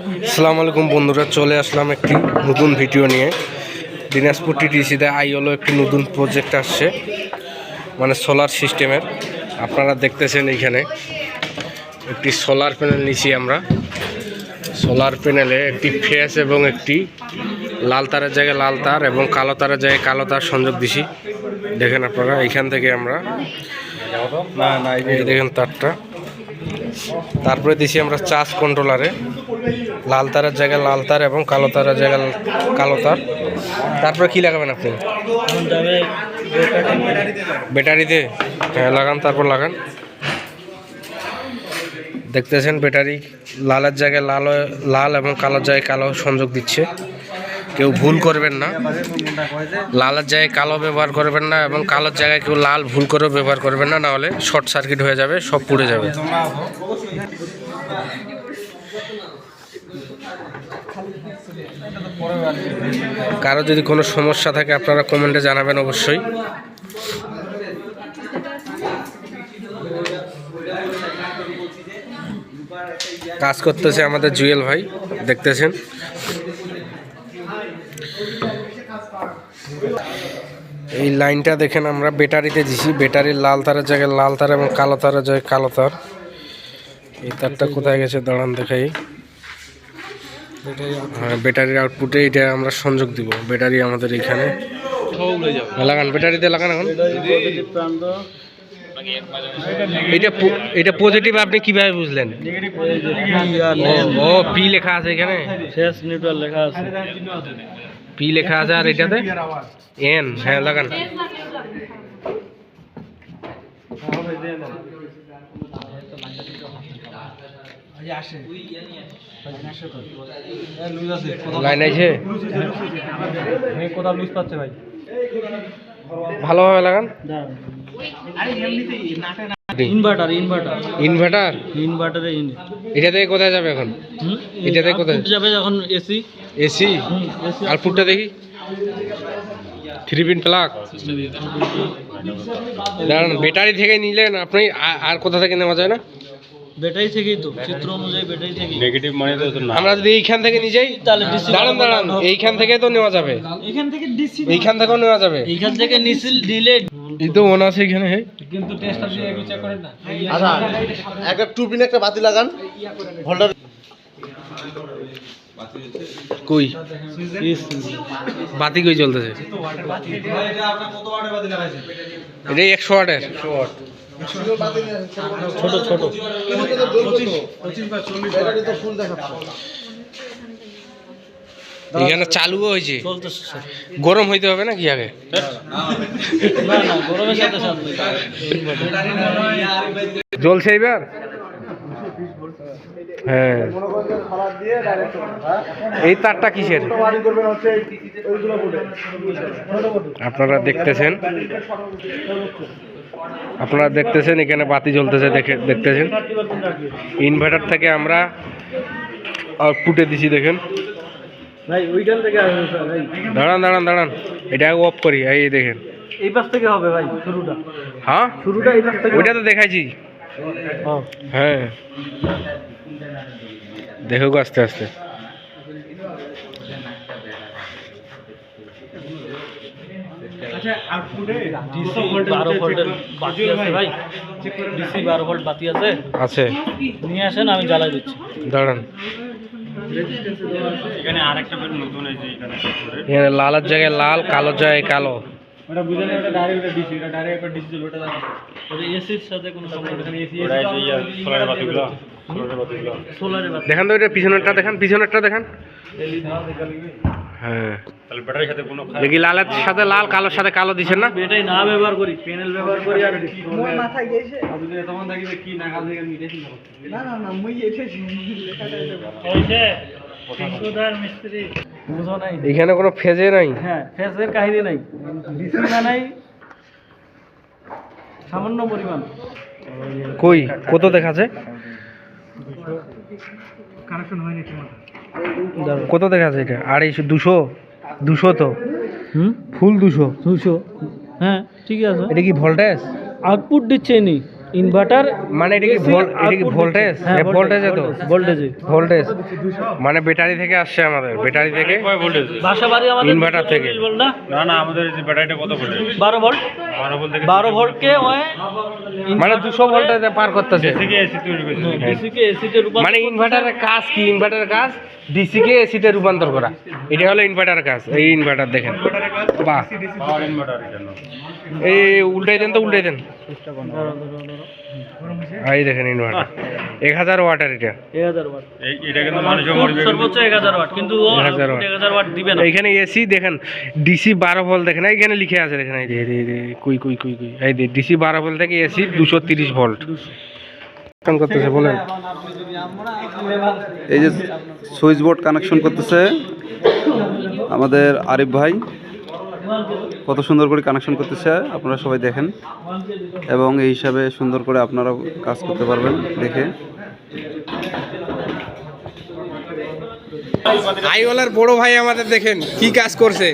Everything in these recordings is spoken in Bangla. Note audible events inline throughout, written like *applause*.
আসসালামু আলাইকুম বন্ধুরা, চলে আসলাম একটি নতুন ভিডিও নিয়ে। দিনাজপুর টিটিসিতে আইওলো একটি নতুন প্রজেক্ট আসছে মানে সোলার সিস্টেমের আপনারা দেখতেছেন এইখানে, একটি সোলার প্যানেল নিছি আমরা। সোলার প্যানেলে একটি ফেস এবং একটি লাল তারের জায়গায় লাল তার এবং কালো তারের জায়গায় কালো তার সংযোগ দিছি। দেখেন আপনারা, এইখান থেকে আমরা দেখেন তারটা। তারপরে দিছি আমরা চার্জ কন্ট্রোলারে। লাল তারের জায়গায় লাল তার এবং কালো তারের জায়গায় কালো তার। তারপরে কি লাগাবেন আপনি? ব্যাটারিতে। হ্যাঁ লাগান, তারপর লাগান। দেখতেছেন ব্যাটারি লালের জায়গায় লাল লাল এবং কালোর জায়গায় কালো সংযোগ দিচ্ছে। কেউ ভুল করবেন না। লালের জায়গায় কালো ব্যবহার করবেন না এবং কালোর জায়গায় কেউ লাল ভুল করেও ব্যবহার করবেন না, নাহলে শর্ট সার্কিট হয়ে যাবে, সব পুড়ে যাবে। কারও যদি কোনো সমস্যা থাকে আপনারা কমেন্টে জানাবেন অবশ্যই। কাজ করতেছে আমাদের জুয়েল ভাই, দেখতেছেন? এই লাইনটা দেখেন আমরা ব্যাটারিতে দিছি, ব্যাটারির লাল তারের জায়গায় লাল তার এবং কালো তারের জায়গায় কালো তার। এই তারটা কোথায় গেছে? দাঁড়ান দেখাই। ব্যাটারির আউটপুটে এটা আমরা সংযোগ দিব ব্যাটারি আমাদের এখানে। লাগান ব্যাটারিতে লাগান এখন। এটা এটা পজিটিভ আপনি কীভাবে বুঝলেন? ও ও পি লেখা আছে এখানে? শেষ নিউট্রাল লেখা আছে। পি লেখা আছে আর এটাতে? এন হ্যাঁ লাগান। লাইন আছে কোথাও লুজ পাচ্ছে ভাই ভালোভাবে লাগান। ইনভার্টার ইনভার্টার ইনভার্টার ইনভার্টারে এটা থেকে কোথায় যাবে এখন? এটা থেকে কোথায়? যাবে যখন এসি এসি এসি আউটপুটটা দেখি। থ্রি পিন প্লাগ দাঁড়ান ব্যাটারি থেকে নিলেন আপনি আর কোথা থেকে নেওয়া যায় না? ব্যাটারি থেকেই তো চিত্র অনুযায়ী ব্যাটারি থেকেই। নেগেটিভ মানে তো না। আমরা যদি এইখান থেকে নিয়ে যাই তাহলে দাঁড়ান দাঁড়ান এইখান থেকে তো নেওয়া যাবে। এখান থেকে ডিসি এইখান থেকেও নেওয়া যাবে। এইখান থেকে নিসিল দিলে এই তো মনে আছে এখানে হ্যাঁ কিন্তু টেস্টটা দিয়ে একটু চেক করেন না। আচ্ছা একটা টু পিন একটা বাতি লাগান। হোল্ডার কই? বাতি কই চলতেছে? এটা একশো ওয়াটের ছোট ছোট। ব্যাটারি তো ফুল দেখাচ্ছে। এখানে চালুও হয়েছে। গরম হইতে হবে না কি আগে? না না গরমের সাথে সাথে জ্বলছে এবার হ্যাঁ। এই তারটা কিসের? করবেন হচ্ছে ওইগুলো বলে আপনারা দেখতেছেন। আপনারা দেখতেছেন এখানে বাতি জ্বলতেছে দেখে দেখতেছেন। ইনভার্টার থেকে আমরা আউটপুটে দিছি দেখেন। ভাই ওইখান থেকে আসবে ভাই দাঁড়ান দাঁড়ান দাঁড়ান। এটা অফ করি এই দেখেন। এই পাশ থেকে হবে ভাই শুরুটা। হ্যাঁ? শুরুটা এই পাশ থেকে ওইটা তো দেখাইছি। হ্যাঁ। দেখো গো আস্তে। আস্তে ডিসি বারো ভোল্টের বাতি আছে ভাই ডিসি বারো ভোল্ট বাতি আছে। আছে। নিয়ে আসেন আমি জ্বালাই দিচ্ছি। দাঁড়ান। এখানে আরেকটা বের নতুন এই যে এখানে এখানে লালের জায়গায় লাল কালোর জায়গায় কালো। ওটা বুঝে না ওটা ডাইরেক্ট ওটা ডিসি ওটা ডাইরেক্ট একটা ডিসি ওটা ওটা এসির সাথে কোনো সম্পর্ক নেই। এসি ওরা এই যে বাতিগুলো সোলারের বাতিগুলো। সোলারের বাতি। দেখান তো এটা পিছনেরটা দেখান পিছনেরটা দেখান। হ্যাঁ। তাহলে ব্যাটারির সাথে কোনো দেখি লালের সাথে লাল কালোর সাথে কালো না? এটাই না ব্যবহার করি প্যানেল ব্যবহার করি আর কি মাথায় গেছে। আপনি তখন থাকি যে কি নাগাল থেকে মিটেছি না না না মুই এসেছি ওইছে সুদার মিস্ত্রি। বুঝো নাই। এখানে কোনো ফেজে নাই? হ্যাঁ ফেসের কাহিনী নাই। ডিসি নাই। সামান্য পরিমাণ। কই? কত দেখাচ্ছে? কানেকশন হয়নি ঠিক কত দেখা আছে এটা? আড়াইশো দুশো? দুশো তো। হুম? ফুল দুশো? দুশো। হ্যাঁ ঠিক আছে। এটা কি ভোল্টেজ আউটপুট দিচ্ছে নি। ইনভার্টার মানে এটা কি ভোল এটা কি ভোল্টেজ হ্যাঁ ভোল্টেজ তো ভোল্টেজ ভোল্টেজ মানে ব্যাটারি থেকে আসছে আমাদের ব্যাটারি থেকে কয় ভোল্টেজ বাসা বাড়ি আমাদের Inverter থেকে। 240 না না না আমাদের এই যে ব্যাটারিটা কত ভোল্টেজ বারো ভোল্ট বারো ভোল্ট থেকে বারো ভোল্টকে ওই মানে দুশো ভোল্টেজ পার করতেছে থেকে এসি তৈরি করেছে ডিসিকে এসিতে রূপান্তর মানে ইনভার্টারের কাজ কি ইনভার্টারের কাজ ডিসি কে এসিতে রূপান্তর করা এটা হলো ইনভার্টারের কাজ এই ইনভার্টার দেখেন বাহ পাওয়ার ইনভার্টার জন্য এই উল্টাই দেন তো উল্টাই দেন। এই দেখেন ইনভার্টার এক হাজার ওয়াটার এটা। ওয়াট। এই এটা কিন্তু মানুষের মরবে সর্বোচ্চ এক হাজার ওয়াট কিন্তু ও 1000 ওয়াট। এক হাজার ওয়াট দিবে না। এইখানে এসি দেখেন ডিসি বারো ভোল্ট দেখেন এইখানে লিখে আছে দেখেন এই কুই কুই কুই কুই। এই ডিসি বারো ভোল্ট থেকে এসি দুশো তিরিশ ভোল্ট। করতেছে বলেন। এই যে সুইচ বোর্ড কানেকশন করতেছে আমাদের আরিফ ভাই। কত সুন্দর করে কানেকশন করতেছে আপনারা সবাই দেখেন। এবং এই হিসাবে সুন্দর করে আপনারাও কাজ করতে পারবেন দেখে। আইওয়ালার বড় ভাই আমাদের দেখেন কি কাজ করছে?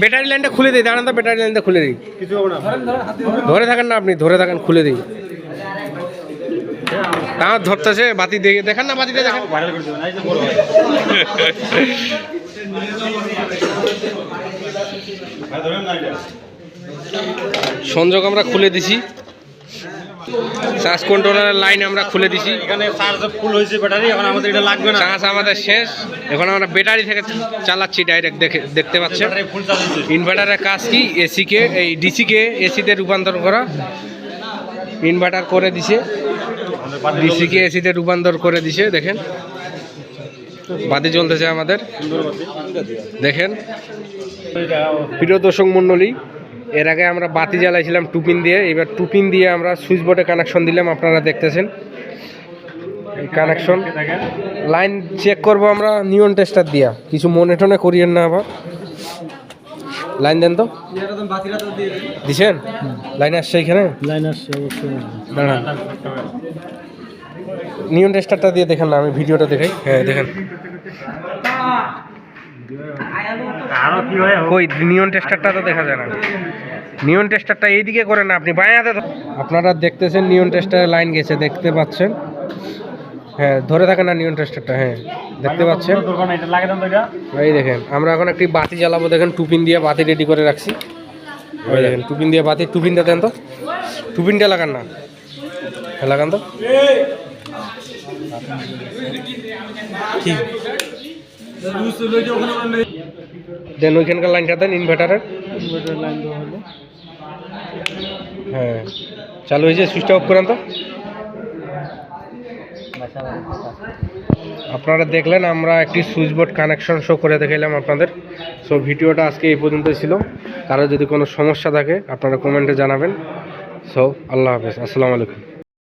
ব্যাটারি লাইনটা খুলে দিই দাঁড়ান তো ব্যাটারি লাইনটা খুলে দিই। ধরে থাকেন না আপনি ধরে থাকেন খুলে দিই। আমার ধরতেছে বাতি দেখে দেখান না বাতিটা দেখেন *laughs* ভাইরাল করে দেবেন এই যে বড় ভাই ভাই ধরেন না এটা সংযোগ আমরা খুলে দিছি। চার্জ কন্ট্রোলারের লাইন আমরা খুলে দিছি। এখানে চার্জ ফুল হয়েছে ব্যাটারি এখন আমাদের এটা লাগবে না। চার্জ আমাদের শেষ। এখন আমরা ব্যাটারি থেকে চালাচ্ছি ডাইরেক্ট দেখে দেখতে পাচ্ছেন। ইনভার্টারের কাজ কি? এসিকে এই ডিসিকে এসিতে রূপান্তর করা। ইনভার্টার করে দিছে। ডিসিকে এসিতে রূপান্তর করে দিছে দেখেন। বাতি জ্বলতেছে আমাদের। দেখেন। প্রিয় দর্শক মণ্ডলী এর আগে আমরা বাতি জ্বালাইছিলাম টুপিন দিয়ে এবার টুপিন দিয়ে আমরা সুইচ বোর্ডে কানেকশন দিলাম আপনারা দেখতেছেন। এই কানেকশন লাইন চেক করব আমরা নিয়ন টেস্টার দিয়া। কিছু মনে টনে করিয়েন না আবার। লাইন দেন তো। দিছেন? লাইন আসছে এখানে? লাইন আসছে দাঁড়ান। নিয়ন টেস্টারটা দিয়ে দেখেন না আমি ভিডিওটা দেখাই। হ্যাঁ দেখেন। কই নিয়ন টেস্টারটা তো দেখা যায় না। নিয়ন টেস্টারটা এইদিকে করেন না আপনি বায়াতে তো আপনারা দেখতেছেন নিয়ন টেস্টারের লাইন গেছে দেখতে পাচ্ছেন। হ্যাঁ ধরে থাকেন না নিয়ন টেস্টারটা হ্যাঁ দেখতে পাচ্ছেন। দোকান এটা লাগে দেন তো এটা এই দেখেন আমরা এখন একটি বাতি জ্বালাবো দেখেন টুপিন দিয়ে বাতি রেডি করে রাখছি। ওই দেখেন টুপিন দিয়ে বাতি টুপিনটা দেন তো। টুপিনটা লাগান না। হ্যাঁ লাগান তো। কি? দেন ওইখানকার লাইনটা দেন ইনভার্টারের ইনভার্টার লাইন দেওয়া হলো। হ্যাঁ। চালু হয়েছে সুইচটা অফ করেন তো। আপনারা দেখলেন আমরা একটি সুইচ বোর্ড কানেকশন শো করে দেখাইলাম আপনাদের। সো ভিডিওটা আজকে এই পর্যন্ত ছিল। কারও যদি কোনো সমস্যা থাকে আপনারা কমেন্টে জানাবেন। সো আল্লাহ হাফেজ। আসসালামু আলাইকুম।